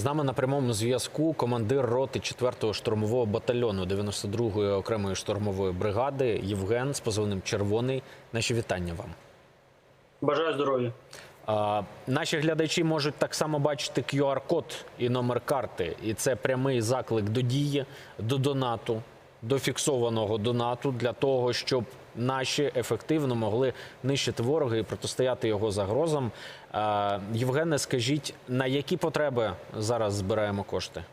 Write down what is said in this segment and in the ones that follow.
З нами на прямому зв'язку командир роти 4-го штурмового батальйону 92-ї окремої штурмової бригади Євген з позивним Червоний. Наші вітання вам. Бажаю здоров'я. Наші глядачі можуть так само бачити QR-код і номер карти. І це прямий заклик до дії, до донату, до фіксованого донату для того, щоб наші ефективно могли нищити ворога і протистояти його загрозам. Євгене, скажіть, на які потреби зараз збираємо кошти?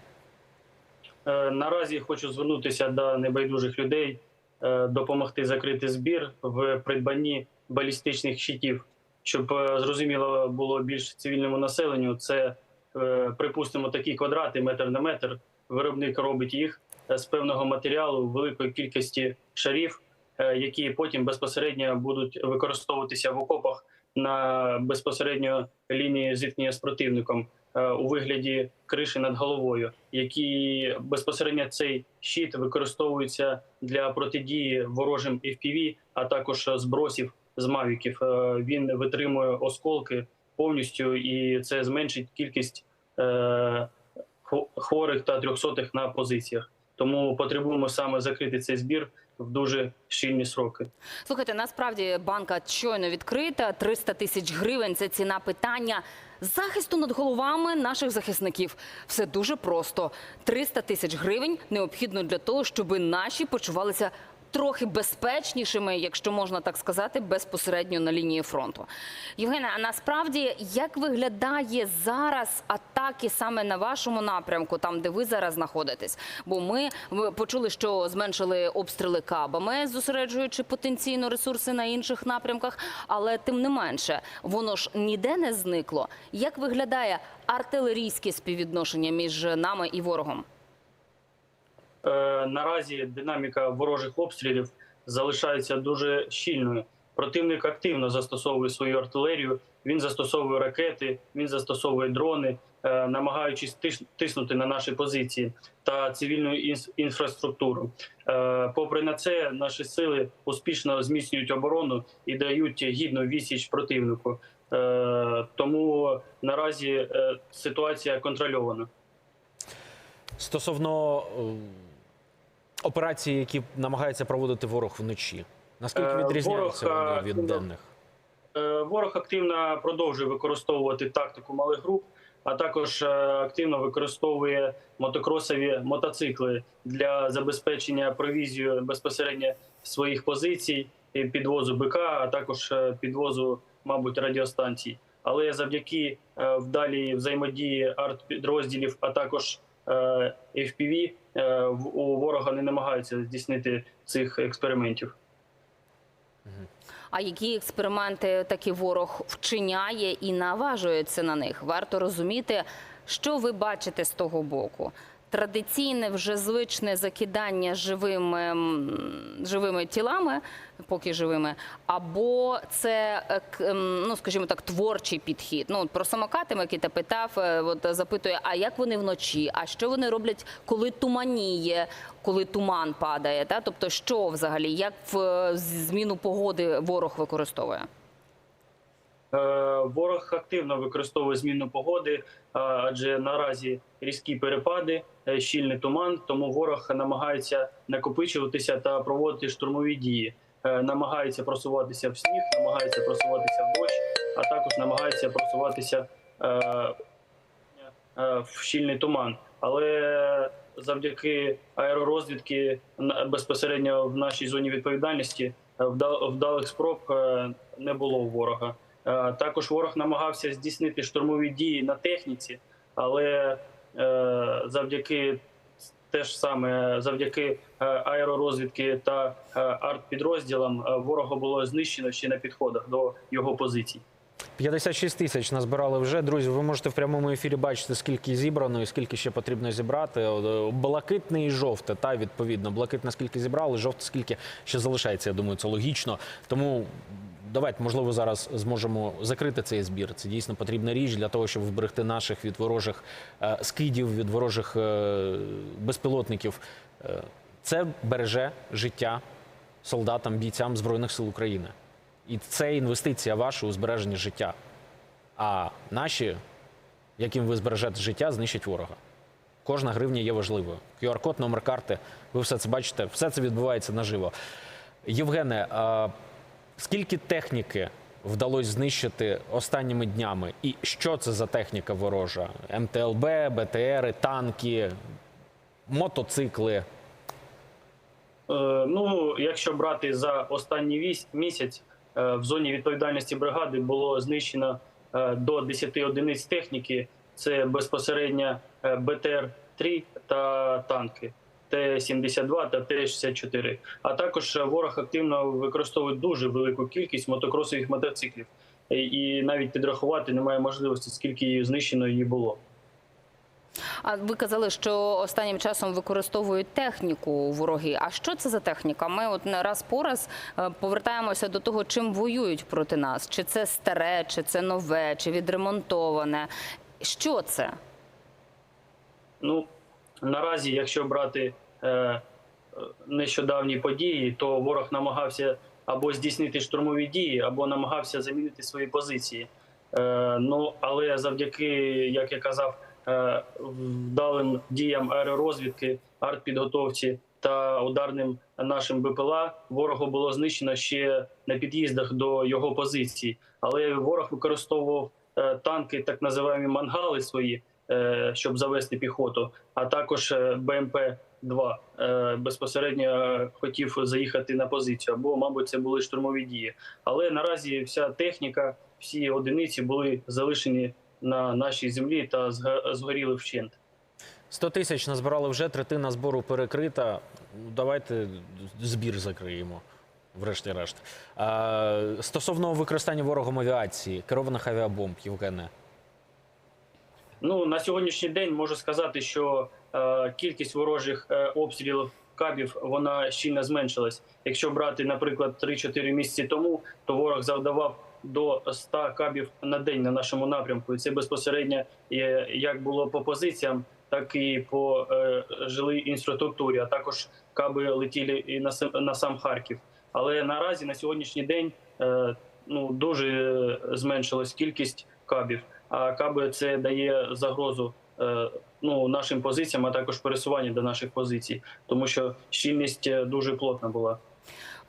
Е, Наразі хочу звернутися до небайдужих людей, е, допомогти закрити збір в придбанні балістичних щитів, щоб е, зрозуміло було більш цивільному населенню. Це е, припустимо такі квадрати, метр на метр. Виробник робить їх е, з певного матеріалу, великої кількості шарів, е, які потім безпосередньо будуть використовуватися в окопах на безпосередньо лінії зіткнення з противником е, у вигляді криші над головою, які безпосередньо цей щит використовується для протидії ворожим FPV, а також збросів з мавіків. Е, Він витримує осколки повністю, і це зменшить кількість е, хворих та трьохсотих на позиціях. Тому потребуємо саме закрити цей збір в дуже щільні сроки. Слухайте, насправді банка щойно відкрита. 300 тисяч гривень це ціна питання захисту над головами наших захисників. Все дуже просто. 300 тисяч гривень необхідно для того, щоб наші почувалися. Трохи безпечнішими, якщо можна так сказати, безпосередньо на лінії фронту. Євгена, а насправді як виглядає зараз атаки саме на вашому напрямку, там де ви зараз знаходитесь? Бо ми почули, що зменшили обстріли кабами, зосереджуючи потенційно ресурси на інших напрямках, але тим не менше, воно ж ніде не зникло. Як виглядає артилерійське співвідношення між нами і ворогом? Е, наразі динаміка ворожих обстрілів залишається дуже щільною. Противник активно застосовує свою артилерію. Він застосовує ракети, він застосовує дрони, е, намагаючись тиснути на наші позиції та цивільну інфраструктуру. Е, Попри на це, наші сили успішно зміцнюють оборону і дають гідну відсіч противнику. Тому наразі ситуація контрольована. Стосовно операцій, які намагається проводити ворог вночі, наскільки Е, відрізняються ворог, вони е, від ну, денних? Е, Ворог активно продовжує використовувати тактику малих груп, а також активно використовує мотокросові мотоцикли для забезпечення провізію безпосередньо своїх позицій, і підвозу БК, а також підвозу, мабуть, радіостанцій. Але завдяки вдалій взаємодії артпідрозділів, а також FPV, е, у ворога не намагаються здійснити цих експериментів. А які експерименти таки ворог вчиняє і наважується на них? Варто розуміти, що ви бачите з того боку. Традиційне вже звичне закидання живими, живими тілами, поки живими, або це, е, ну скажімо так, творчий підхід. Ну про самокати Микита питав, е, от запитує, а як вони вночі? А що вони роблять, коли туманіє, коли туман падає? Та тобто, що взагалі, як в зміну погоди ворог використовує? Е, Ворог активно використовує зміну погоди, адже наразі різкі перепади, е, щільний туман. Тому ворог намагається накопичуватися та проводити штурмові дії. Е, Намагається просуватися в сніг, намагається просуватися в дощ, а також намагається просуватися е, е, в щільний туман. Але завдяки аеророзвідки безпосередньо в нашій зоні відповідальності е, вдалих спроб е, не було у ворога. Е, Також ворог намагався здійснити штурмові дії на техніці, але е, завдяки теж саме завдяки е, аеророзвідки та артпідрозділам ворога було знищено ще на підходах до його позицій. 56 тисяч назбирали вже. Друзі, ви можете в прямому ефірі бачити, скільки зібрано і скільки ще потрібно зібрати. Блакитне і жовте, та відповідно. Блакитне скільки зібрали, жовте скільки ще залишається. Я думаю, це логічно. Тому давайте, можливо, зараз зможемо закрити цей збір. Це дійсно потрібна річ для того, щоб вберегти наших від ворожих е, скидів, від ворожих е, безпілотників. Е, Це береже життя солдатам, бійцям Збройних сил України. І це інвестиція ваша у збереження життя. А наші яким ви збережете життя, знищить ворога. Кожна гривня є важливою. QR-код, номер карти. Ви все це бачите, все це відбувається наживо. Євгене, скільки техніки вдалося знищити останніми днями? І що це за техніка ворожа? МТЛБ, БТРи, танки, мотоцикли. Е, Ну, якщо брати за останній місяць, е, в зоні відповідальності бригади було знищено е, до 10 одиниць техніки. Це безпосередньо е, БТР-3 та танки Т-72 та Т-64. А також ворог активно використовує дуже велику кількість мотокросових мотоциклів. І- І навіть підрахувати немає можливості, скільки її знищено її було. А ви казали, що останнім часом використовують техніку вороги. А що це за техніка? Ми от раз по раз е, повертаємося до того, чим воюють проти нас. Чи це старе, чи це нове, чи відремонтоване. Що це? Ну наразі, якщо брати е, нещодавні події, то ворог намагався або здійснити штурмові дії, або намагався замінити свої позиції. Е, ну але завдяки, як я казав, е, вдалим діям аеророзвідки, артпідготовці та ударним нашим БПЛА ворогу було знищено ще на під'їздах до його позицій. Але ворог використовував танки, так називаємо мангали свої, щоб завести піхоту, а також е, БМП-2 е, безпосередньо хотів заїхати на позицію, або, мабуть, це були штурмові дії. Але наразі вся техніка, всі одиниці були залишені на нашій землі та згоріли вщент. 100 тисяч назбирали вже, третина збору перекрита. Давайте збір закриємо, врешті-решт. Стосовно використання ворогом авіації, керованих авіабомб, Євгене. Ну на сьогоднішній день можу сказати, що е, кількість ворожих е, обстрілів кабів вона щільно зменшилась. Якщо брати, наприклад, 3-4 місяці тому, то ворог завдавав до 100 кабів на день на нашому напрямку. І це безпосередньо е, як було по позиціям, так і по е, жилій інфраструктурі. А також каби летіли і на на сам Харків. Але наразі на сьогоднішній день е, ну дуже зменшилась кількість кабів. А каби це дає загрозу е, ну нашим позиціям, а також пересування до наших позицій, тому що щільність е, дуже плотна була.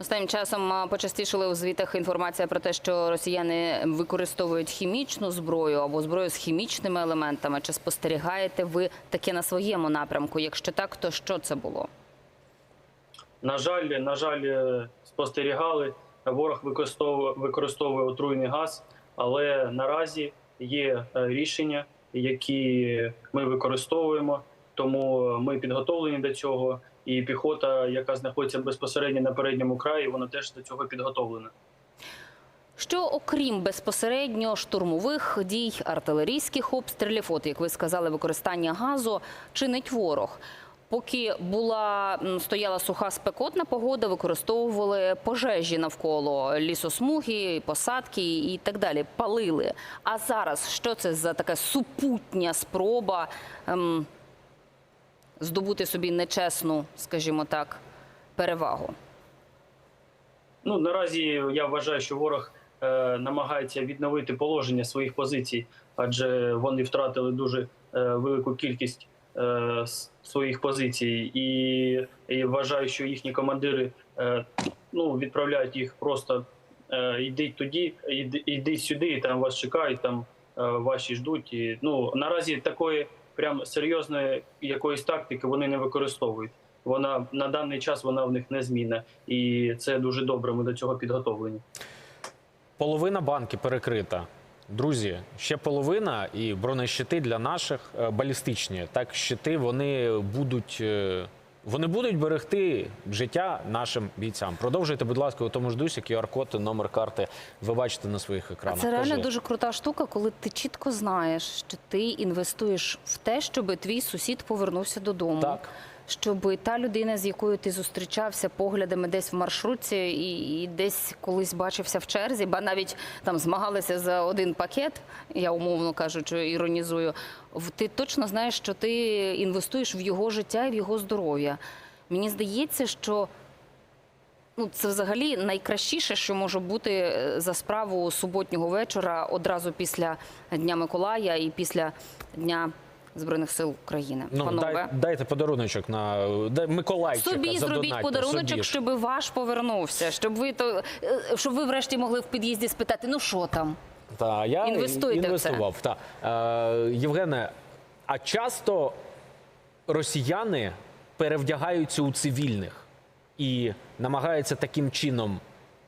Останнім часом почастішили у звітах інформація про те, що росіяни використовують хімічну зброю або зброю з хімічними елементами. Чи спостерігаєте ви таке на своєму напрямку? Якщо так, то що це було? На жаль, на жаль, е, спостерігали. Ворог використовує, використовує отруйний газ, але наразі є е, рішення, які ми використовуємо. Тому ми підготовлені до цього. І піхота, яка знаходиться безпосередньо на передньому краї, вона теж до цього підготовлена. Що окрім безпосередньо штурмових дій, артилерійських обстрілів, от як ви сказали, використання газу чинить ворог. Поки була стояла суха спекотна погода, використовували пожежі навколо лісосмуги, посадки і так далі. Палили. А зараз що це за така супутня спроба ем, здобути собі нечесну, скажімо так, перевагу? Ну наразі я вважаю, що ворог е, намагається відновити положення своїх позицій, адже вони втратили дуже е, велику кількість своїх позицій, і, і вважаю, що їхні командири е, ну, відправляють їх просто е, йдіть туди, йди- сюди, там вас чекають, там е, ваші ждуть. І, ну наразі такої прям серйозної якоїсь тактики вони не використовують. Вона на даний час вона в них незмінна, і це дуже добре. Ми до цього підготовлені. Половина банки перекрита. Друзі, ще половина і бронещити для наших е, балістичні. Так, щити вони будуть. е, Вони будуть берегти життя нашим бійцям. Продовжуйте, будь ласка, у тому ж дусі QR-код, номер карти. Ви бачите на своїх А екранах. це реально Тож, дуже крута штука, коли ти чітко знаєш, що ти інвестуєш в те, щоб твій сусід повернувся додому. Так. Щоб та людина, з якою ти зустрічався поглядами десь в маршрутці і, і десь колись бачився в черзі, ба навіть там змагалися за один пакет, я умовно кажучи, іронізую. Ти точно знаєш, що ти інвестуєш в його життя і в його здоров'я. Мені здається, що Ну, це взагалі найкращіше, що може бути е, за справу суботнього вечора одразу після Дня Миколая і після Дня Збройних сил України. Ну, Панове. дай, дайте подаруночок на дай, Миколайчика. Собі зробіть подаруночок, собі щоб ваш повернувся, щоб ви то е, щоб ви врешті могли в під'їзді спитати, ну що там? Та, я Інвестуйте в це. інвестував. Та. Е, Євгене, а часто росіяни перевдягаються у цивільних і намагаються таким чином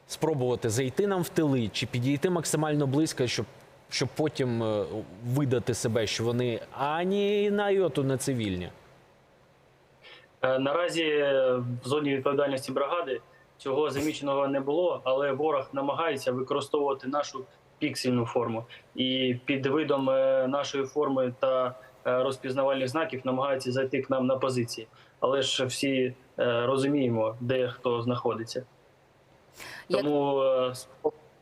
спробувати зайти нам в тили чи підійти максимально близько, щоб, щоб потім е, видати себе, що вони ані на йоту не цивільні. Е, Наразі е, в зоні відповідальності бригади цього заміченого не було, але ворог намагається використовувати нашу піксельну форму. І під видом нашої форми та розпізнавальних знаків намагається зайти к нам на позиції. Але ж всі розуміємо, де хто знаходиться. Тому е,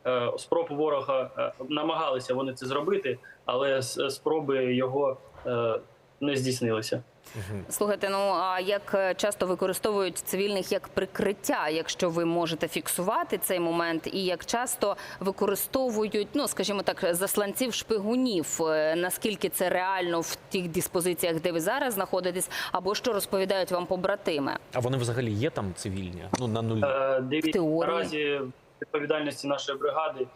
спроб- е, ворога е, намагалися вони це зробити, але спроби його е, не здійснилися. Слухайте, ну а як часто використовують цивільних як прикриття, якщо ви можете фіксувати цей момент, і як часто використовують, ну скажімо так, засланців шпигунів? Наскільки це реально в тих диспозиціях, де ви зараз знаходитесь, або що розповідають вам побратими? А вони взагалі є там цивільні? Ну на нулі. Е, В Дивіться, теорії. наразі відповідальності нашої бригади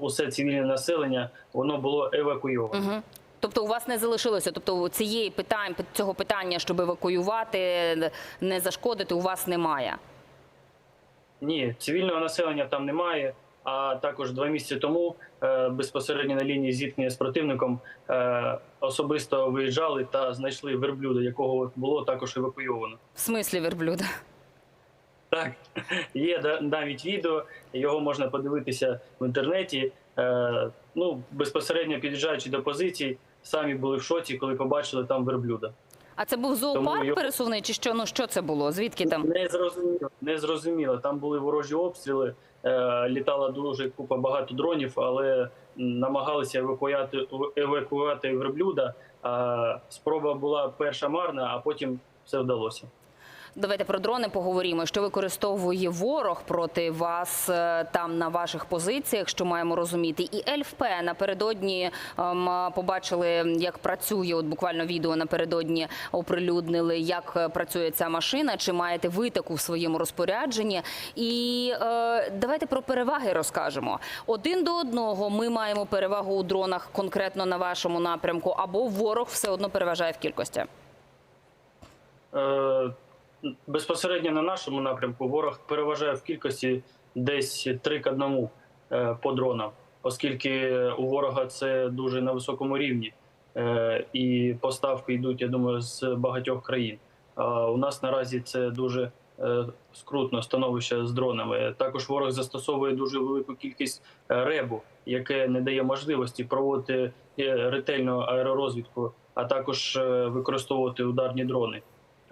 усе цивільне населення воно було евакуйовано. Угу. Тобто у вас не залишилося, тобто цієї питань цього питання, щоб евакуювати, не зашкодити, у вас немає. Ні, цивільного населення там немає. А також два місяці тому е, безпосередньо на лінії зіткнення з противником е, особисто виїжджали та знайшли верблюда, якого було також евакуйовано. В смислі верблюда? Так, є навіть відео, його можна подивитися в інтернеті. Е, ну, безпосередньо під'їжджаючи до позицій, самі були в шоці, коли побачили там верблюда. А це був зоопарк його- пересувний, чи що? Ну що це було? Звідки там? Не зрозуміло, не зрозуміло. Там були ворожі обстріли, е, літала дуже купа багато дронів, але намагалися евакуювати, евакуювати верблюда. А спроба була перша марна, а потім все вдалося. Давайте про дрони поговоримо. Що використовує ворог проти вас е, там на ваших позиціях? Що маємо розуміти? І ЛФП напередодні ем, побачили, як працює. От буквально відео напередодні оприлюднили, як е, працює ця машина. Чи маєте ви таку в своєму розпорядженні? І е, давайте про переваги розкажемо. Один до одного ми маємо перевагу у дронах конкретно на вашому напрямку, або ворог все одно переважає в кількості. Безпосередньо на нашому напрямку ворог переважає в кількості десь 3 к 1 е, по дронам, оскільки у ворога це дуже на високому рівні, Е, і поставки йдуть, я думаю, з багатьох країн. А у нас наразі це дуже е, скрутно становище з дронами. Також ворог застосовує дуже велику кількість ребу, яке не дає можливості проводити ретельну аеророзвідку, а також використовувати ударні дрони.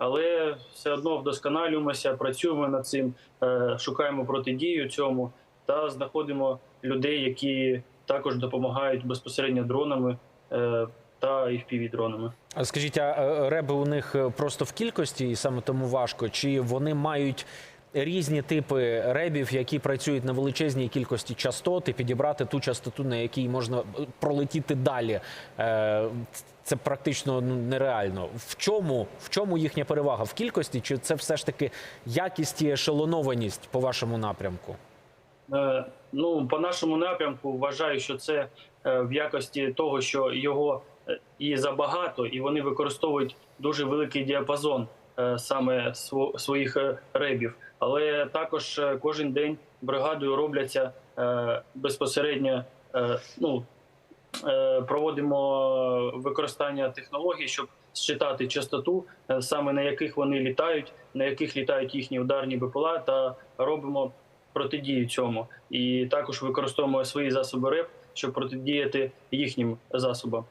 Але все одно вдосконалюємося, працюємо над цим, е, шукаємо протидію цьому та знаходимо людей, які також допомагають безпосередньо дронами е, та fpv дронами. А скажіть, а е, реби у них просто в кількості і саме тому важко? Чи вони мають різні типи ребів, які працюють на величезній кількості частот, і підібрати ту частоту, на якій можна е, пролетіти далі? Е, Це практично ну, нереально. В чому, в чому їхня перевага? В кількості, чи це все ж таки якість і ешелонованість по вашому напрямку? Е, Ну, по нашому напрямку вважаю, що це е, в якості того, що його е, і забагато, і вони використовують дуже великий діапазон саме своїх е, ребів. Але також е, кожен день бригадою робляться е, безпосередньо. е, Ну, е, проводимо використання технологій, щоб считати частоту, е, саме на яких вони літають, на яких літають їхні ударні БПЛА, та робимо протидію цьому. І також використовуємо свої засоби РЕП, щоб протидіяти їхнім засобам.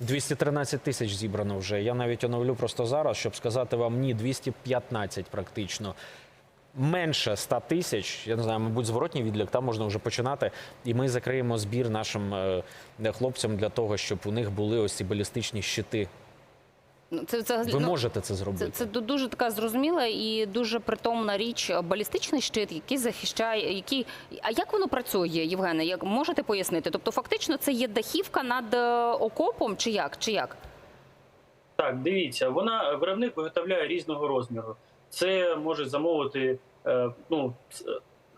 213 тисяч зібрано вже. Я навіть оновлю просто зараз, щоб сказати вам ні, 215 практично. Менше 100 тисяч, я не знаю, мабуть, зворотній відлік, там можна вже починати. І ми закриємо збір нашим е, хлопцям для того, щоб у них були ось ці балістичні щити. Це, це, Ви ну, можете це зробити. Це, це дуже така зрозуміла і дуже притомна річ. Балістичний щит, який захищає, який а як воно працює, Євгене? Як можете пояснити? Тобто, фактично, це є дахівка над е, окопом, чи як? Чи як? Так, дивіться, вона виробник виготовляє різного розміру. Це може замовити. е, Ну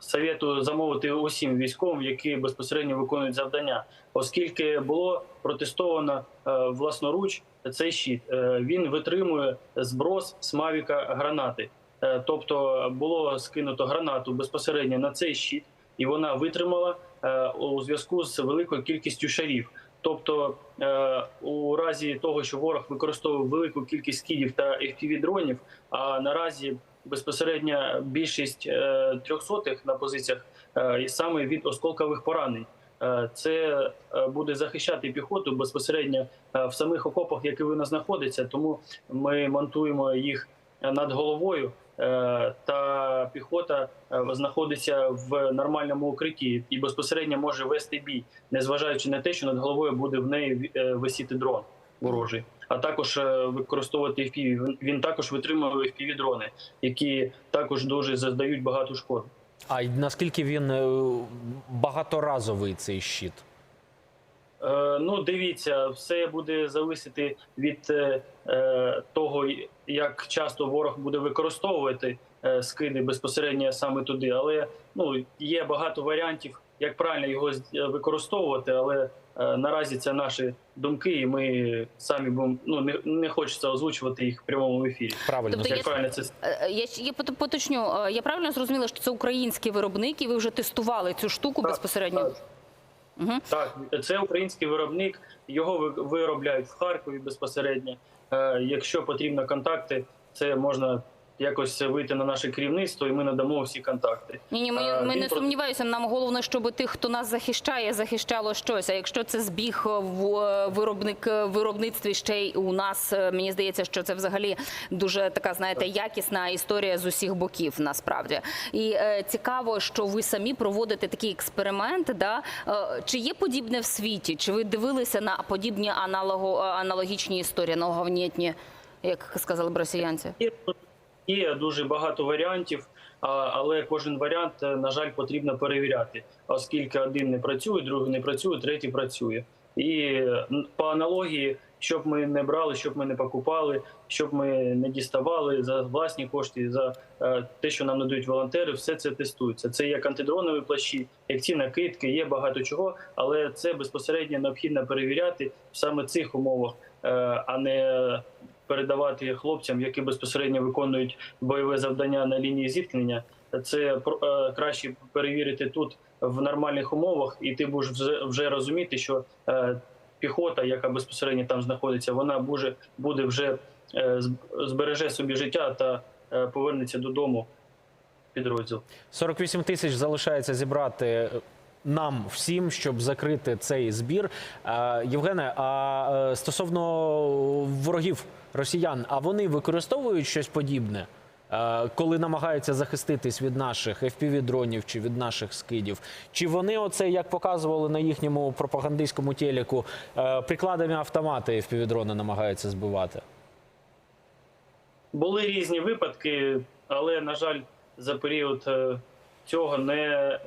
советую замовити усім військовим, які безпосередньо виконують завдання, оскільки було протестовано е, власноруч цей щит. Е, Він витримує зброс з Мавіка гранати. Е, Тобто було скинуто гранату безпосередньо на цей щит, і вона витримала е, у зв'язку з великою кількістю шарів. Тобто, у разі того, що ворог використовував велику кількість скидів та fpv дронів, а наразі безпосередньо більшість трьохсотих на позиціях саме від осколкових поранень. Е, Це е, буде захищати піхоту безпосередньо е, в самих окопах, які вона знаходиться. Тому ми монтуємо їх над головою, та піхота знаходиться в нормальному укритті і безпосередньо може вести бій, незважаючи на те, що над головою буде в неї висіти дрон ворожий. А також використовувати FPV. Він також витримує fpv дрони, які також дуже завдають багато шкоди. А наскільки він е, багаторазовий цей щит? Е, Ну, дивіться, все буде залежати від е, е, того, як часто ворог буде використовувати е, скиди безпосередньо саме туди. Але ну є багато варіантів, як правильно його е, використовувати. Але наразі це наші думки, і ми самі будемо ну не, не хочеться озвучувати їх в прямому ефірі. Правильно, Тобто це є- правильно це Е, Я, ще- я поточню. е, Я правильно зрозуміла, що це український виробник, і ви вже тестували цю штуку Так, безпосередньо. так. Так, це український виробник. Його виробляють в Харкові безпосередньо. Е, Якщо потрібно контакти, це можна якось вийти на наше керівництво, і ми надамо всі контакти. Ні, ні, ми, Е, ми не про- сумніваюся. Нам головне, щоб тих, хто нас захищає, захищало щось. А якщо це збіг в е, виробник виробництві ще й у нас, е, мені здається, що це взагалі дуже така, знаєте, якісна історія з усіх боків. Насправді, і е, цікаво, що ви самі проводите такий експеримент. Да? Е, чи є подібне в світі? Чи ви дивилися на подібні аналого, аналогічні історії, аналоговнітні, як сказали б росіянці? Є, дуже багато варіантів, але кожен варіант, е, на жаль, потрібно перевіряти, оскільки один не працює, другий не працює, третій працює. І по аналогії, щоб ми не брали, щоб ми не покупали, щоб ми не діставали за власні кошти, за е, те, що нам надають волонтери, все це тестується. Це як антидронові плащі, як ці накидки, є багато чого, але це безпосередньо необхідно перевіряти в саме цих умовах, е, а не передавати хлопцям, які безпосередньо виконують бойове завдання на лінії зіткнення. Це е, краще перевірити тут в нормальних умовах, і ти будеш вже, розуміти, що е, піхота, яка безпосередньо там знаходиться, вона буде, буде вже е, збереже собі життя та повернеться додому. Підрозділ. 48 тисяч залишається зібрати нам всім, щоб закрити цей збір. Євгене, а стосовно ворогів росіян, а вони використовують щось подібне, е, коли намагаються захиститись від наших FPV-дронів чи від наших скидів? Чи вони оце, як показували на їхньому пропагандистському телеку, е, прикладами автомата FPV-дрони намагаються збивати? Були різні випадки, але на жаль, за період е, цього не,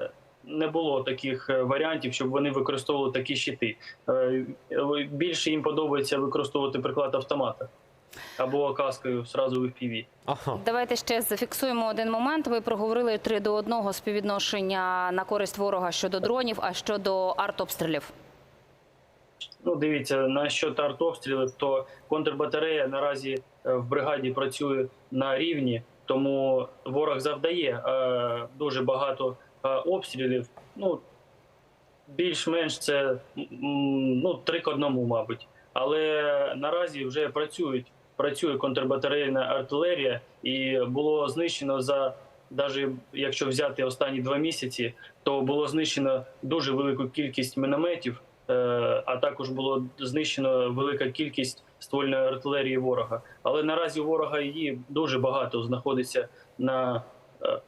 не було таких варіантів, щоб вони використовували такі щити. Більше їм подобається використовувати приклад автомата або каскою зразу в FPV. Ага. Давайте ще зафіксуємо один момент. Ви проговорили 3 до 1 співвідношення на користь ворога щодо дронів, а щодо артобстрілів. Ну, дивіться, на щодо артобстрілів, то контрбатарея наразі е, в бригаді працює на рівні, тому ворог завдає е, дуже багато е, обстрілів. Ну, більш-менш це м, ну, три к одному, мабуть. Але наразі вже працюють, працює контрбатарейна артилерія, і було знищено за. Навіть якщо взяти останні два місяці, то було знищено дуже велику кількість мінометів, е, а також було знищено велика кількість ствольної артилерії ворога. Але наразі ворога її дуже багато знаходиться на е,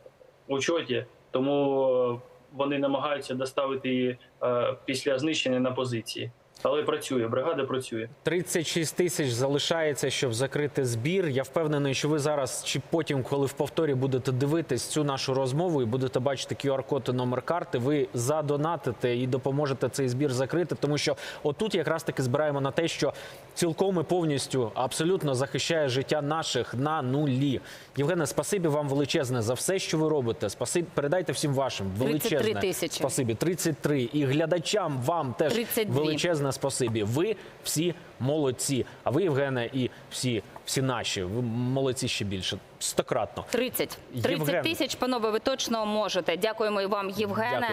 учоті, тому вони намагаються доставити її е, після знищення на позиції. Але працює, бригада працює. 36 тисяч залишається, щоб закрити збір. Я впевнений, що ви зараз чи потім, коли в повторі будете дивитись цю нашу розмову і будете бачити QR-код і номер карти, ви задонатите і допоможете цей збір закрити. Тому що отут якраз таки збираємо на те, що цілком і повністю абсолютно захищає життя наших на нулі. Євгене, спасибі вам величезне за все, що ви робите. Спасибі, передайте всім вашим 33 величезне тисячі. спасибі. 33. І глядачам вам теж 32. Величезне спасибі. Ви всі молодці. А ви, Євгене, і всі, всі наші. Ви молодці ще більше. Стократно. 30. 30 Євген. тисяч, панове, ви точно можете. Дякуємо і вам, Євгене. Дякую.